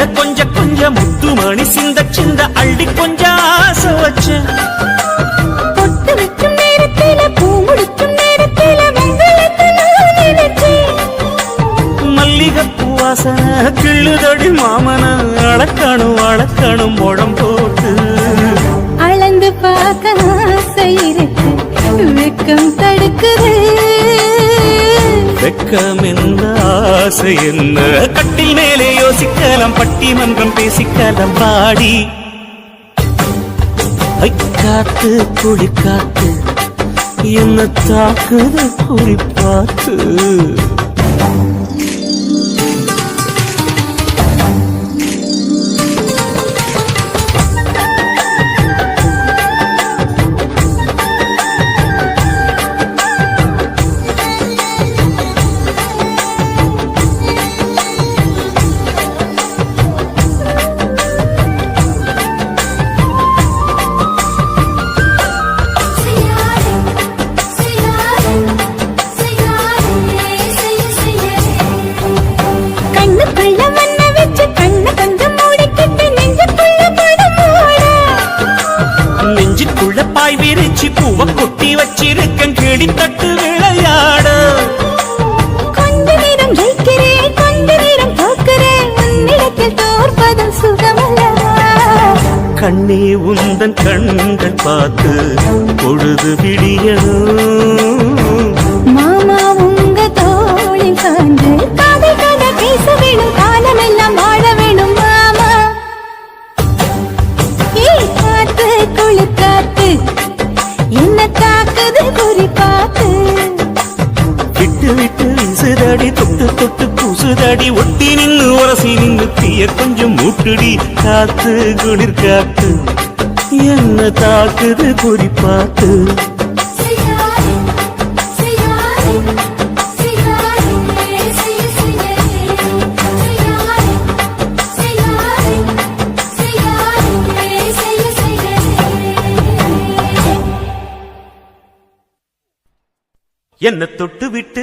மெத்தையில கொஞ்ச கொஞ்ச முத்துமணி சிந்த சிந்த அள்ளி கொஞ்சம் ஆசை வச்சேன் பொட்டு வைக்கும் நேரத்தில பூ முடிக்கும் நேரத்தில மல்லிகைப்பூ வாசனை கிள்ளுதடி மாமன அளக்கணும் அளக்கணும் முழம் போட்டு. அளந்து பார்க்க ஆசை இருக்கு வெக்கம் தடுக்குது. வெக்கம் என்ன ஆசை என்ன? கட்டில் மேலே யோசிக்கலாம் பட்டிமன்றம் பேசிக்கலாம் பாடி. காத்து குழி காத்து என்ன தாக்குது குறிப்பாத்து. உந்தன் கண்கள் பார்த்து பொழுது விடியணும் மாமா உங்க தோளில் சார்ந்து காதல் கதை பேச வேணும் காலமெல்லாம் வாழ வேணும் மாமா. ஏய் காத்து குளிர் காத்து என்ன தாக்குது குறி பார்த்து விட்டு விட்டு விசுதடி தொட்டு தொட்டு குசுதடி ஒட்டி நின்னு உரசி நின்னு தீய கொஞ்சம் மூட்டுடி காத்து குளிர் காத்து. என்ன தாக்குது குறிப்பாத்து? என்ன தொட்டு விட்டு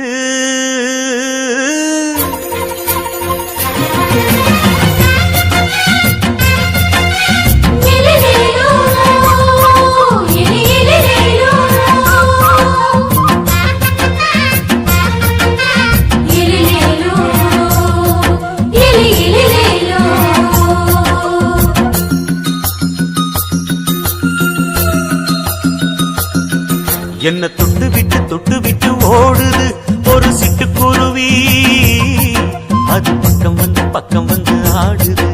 என்ன தொட்டு விட்டு தொட்டு விட்டு ஓடுது ஒரு சிட்டுக்குருவி. அது பக்கம் வந்து பக்கம் வந்து ஆடுது.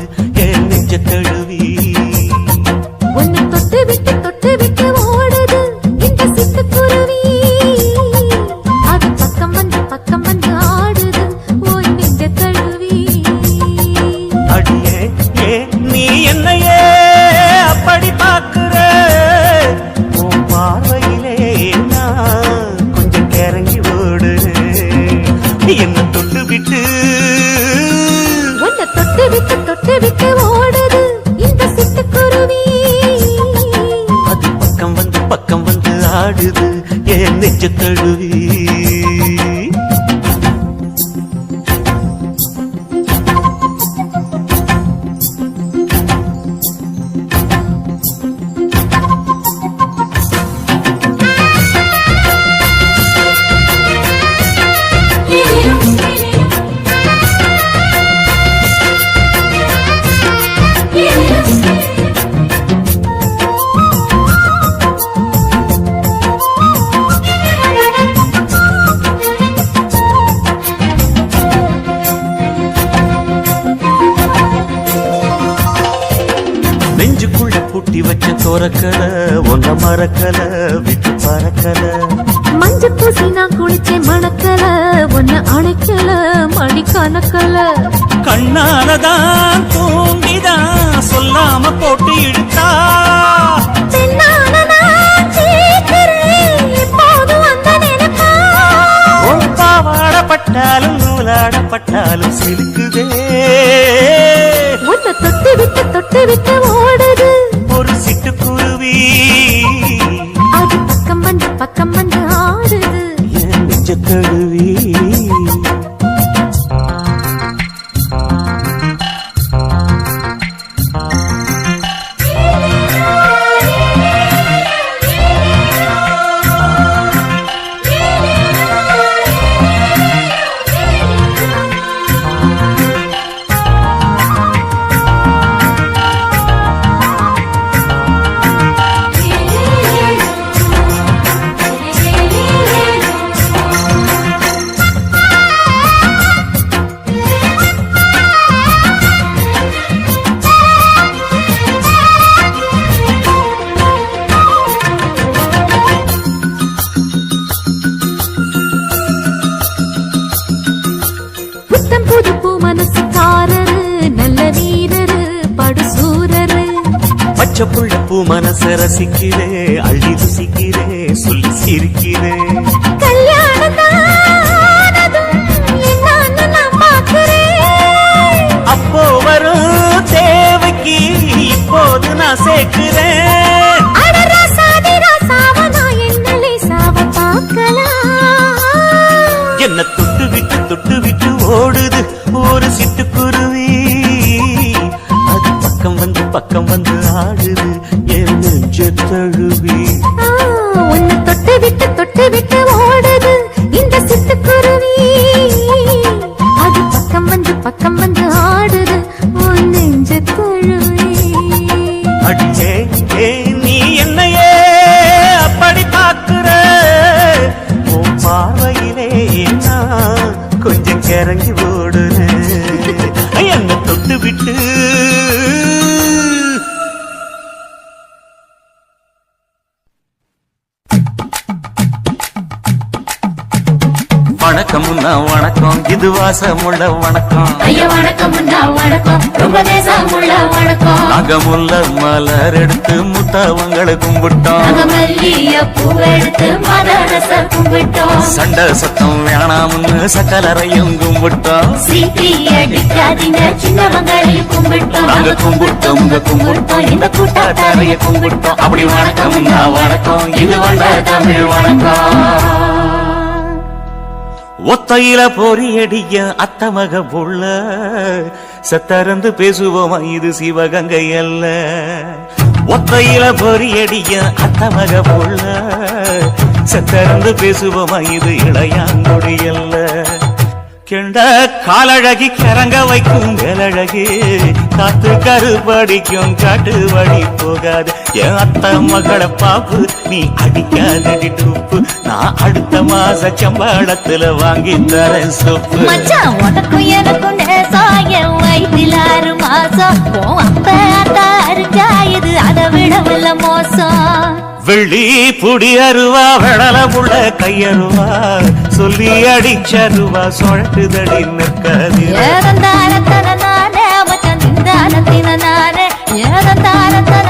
பூசி நான் குளிச்சேன் மணக்கல ஒன்ன அணைக்கல மணி கணக்கல கண்ணாலதான் தூங்கிதான் சொல்லாம போட்டு இழுத்தா பாவாடப்பட்டாலும் நூலாடப்பட்டாலும் சிலுக்குதே உன்னை தொட்டு விட்டு தொட்டு விட்டு என் மனச ரசிக்கிறே அள்ளி ருசிக்கிறே சொல்லி சிரிக்கிறே. அப்போ வரும் தேவைக்கு இப்போது நான் சேர்க்கிறேன். வாயிலே நான் கொஞ்சம் கிறங்கி ஓடுறேன். என்ன தொட்டு விட்டு வணக்கம் வணக்கம். இது வாசமுள்ள வணக்கம். அகமுள்ள மலர் எடுத்து முத்தவங்களை கும்பிட்டோம். சண்டை சத்தம் வேணாம்னு சக்கலரையும் கும்பிட்டோம். நாங்க கும்பிட்டோம். உங்க கும்பிட்டோம் இந்த கூட்டாத்தாரைய கும்பிட்டோம். அப்படி வணக்கம் வணக்கம். இது வந்த தமிழ் வணக்கம். ஒத்தையில பொறியடிய அத்தமக புள்ள. சத்தறந்து பேசுவோமா இது சிவகங்கை அல்ல. ஒத்தையில பொறியடிய அத்தமக புள்ள. சத்தறந்து பேசுவோமா இது இளையாங்குடி அல்ல. கெண்ட காலழகி கரங்க வைக்கும் கலழகு காத்து கருப்படிக்கும் காட்டு வழி போகாது. என் அத்த மகளை பாப்பு நீ அடிக்காதடி டூப்பு நான் அடுத்த மாச சம்பளத்துல வாங்கி தரேன் சொப்பு. மச்சான் உனக்கும் எனக்கும் நேசாயம் வயிற்றில் ஆறு மாசம். உன் அப்ப அத்தா அருஞ்சாயுது அதை விட வல்ல மோசம். வெள்ளி புடி அருவா வெடல புள்ள கையருவா சொல்லி அடிச்சருவா சுழட்டுதடி நிற்காது. ஏதந்தாரத்தன நானே மச்சான் திண்டானத்தின நானே. ஏதந்தாரத்தன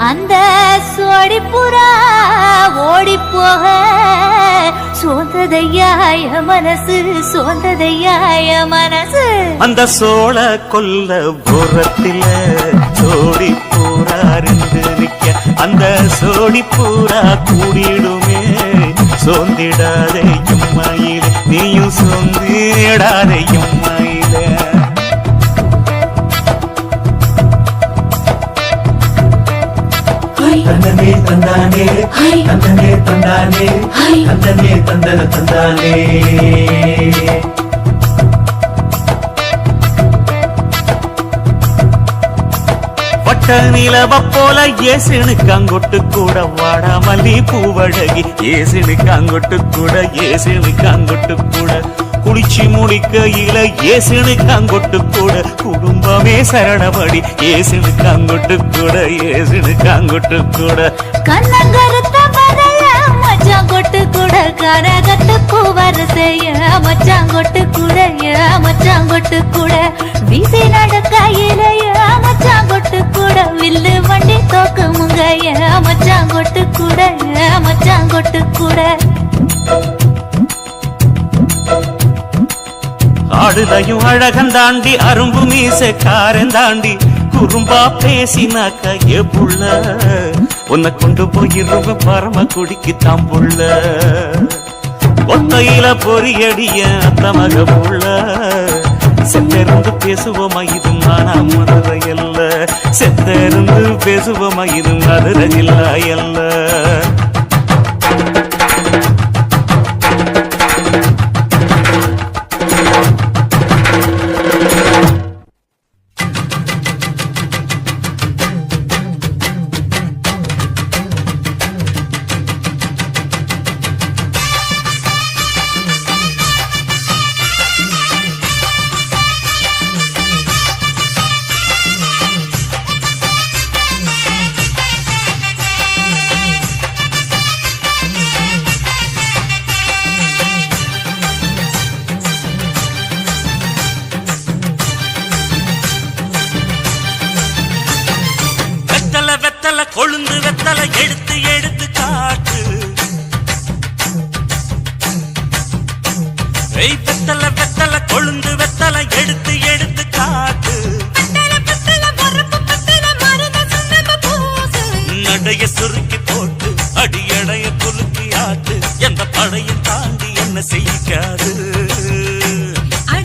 அந்த சோடிப்புறா ஓடி போக சோந்ததையாய மனசு சோந்ததையாய மனசு. அந்த சோழ கொல்ல புறத்தில சோடி பூரா நிக்க அந்த சோடி பூரா கூடிடுமே சோந்திடாதே எம்மாயில நீயும் சோந்திடாதே தந்தனே தந்தானே தந்தனே தந்தானே தந்தனே தந்தன. பட்ட நிலவ போல ஏசுனுக்கு அங்கொட்டு கூட வாடாமல்லி பூவழகி ஏசுனுக்கு அங்கொட்டு கூட ஏசுனுக்கு அங்கொட்டு கூட குளிச்சு முடிக்கையில ஏசுனுக்கு அங்கொட்டு கூட. குடும்பமே சரணபடி ஏசுனுக்கு அங்கொட்டு கூட ஏசுனுக்கு அங்கொட்டு கூட. கண்ணங்கருத்த பதைய மச்சான் கூட. கரகட்டு பூவரசைய மச்சான் கொட்டு கூட ஏ கூட. வீசி நடக்கையில ஏ மச்சான் கூட. வில்லு வண்டி தோக்குமுங்க ஏ மச்சாங்கொட்டு கூட ஏ மச்சான் கொட்டு கூட. ஆடுதையும் அழகன் தாண்டி அரும்பு மீசக்காரன் தாண்டி குறும்பா பேசினாக்க ஏ புள்ள உன்னை கொண்டு போயிருவ பரம குடிக்கு தாம்புள்ள ஒத்தையில பொறியடிய தமக புள்ள. செத்திருந்து பேசுவோமா இது மானா மதுரை அல்ல. செத்திருந்து பேசுவோமா இது மதுரை இல்ல. ஏய் வெத்தல வெத்தல கொழுந்து வெத்தல எடுத்து எடுத்து காட்டு. நடைய சுருக்கி போட்டு அடியடைய குலுக்கி ஆட்டு. எந்த படையும் தாண்டி என்ன செய்யாது. அட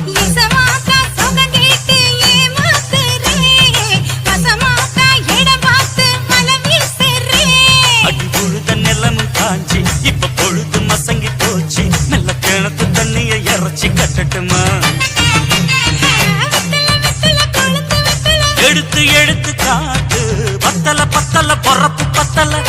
வச்சு கட்டட்டுமா? எடுத்து எடுத்து காட்டு. பத்தல பத்தல பொறப்பு பத்தல.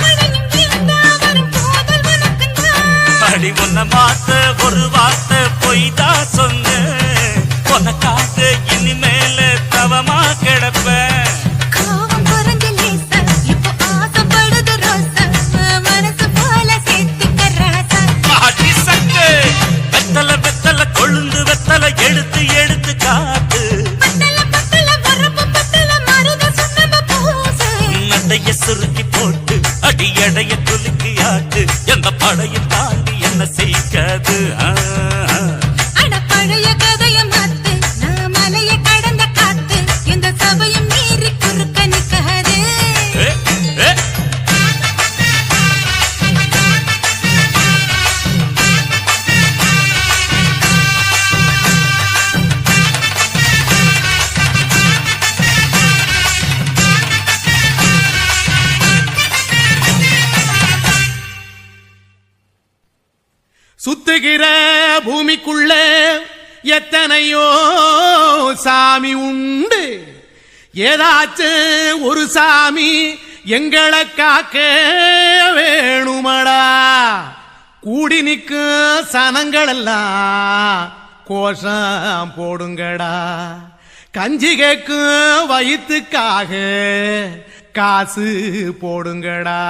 மழையும் இருந்தா வரும் போதல் உனக்குந்தான் அடி உன்ன மாத்த ஒரு வார்த்தை பொய் தான் சொன்ன உனக்காக இனிமேல தவமா கிடப்பேன் கோவம் எடுத்து எடுத்து காட்டு. நடைய சுருக்கி போட்டு அடி எடைய குலுக்கி ஆட்டு எந்த படையும் தாண்டி என்ன செய்யாது ஆ. ஏதாச்சும் ஒரு சாமி எங்களை காக்க வேணுமடா. கூடி நிற்கும் சனங்களெல்லாம் கோஷம் போடுங்கடா. கஞ்சி கேக்கும் வயிற்றுக்காக காசு போடுங்கடா.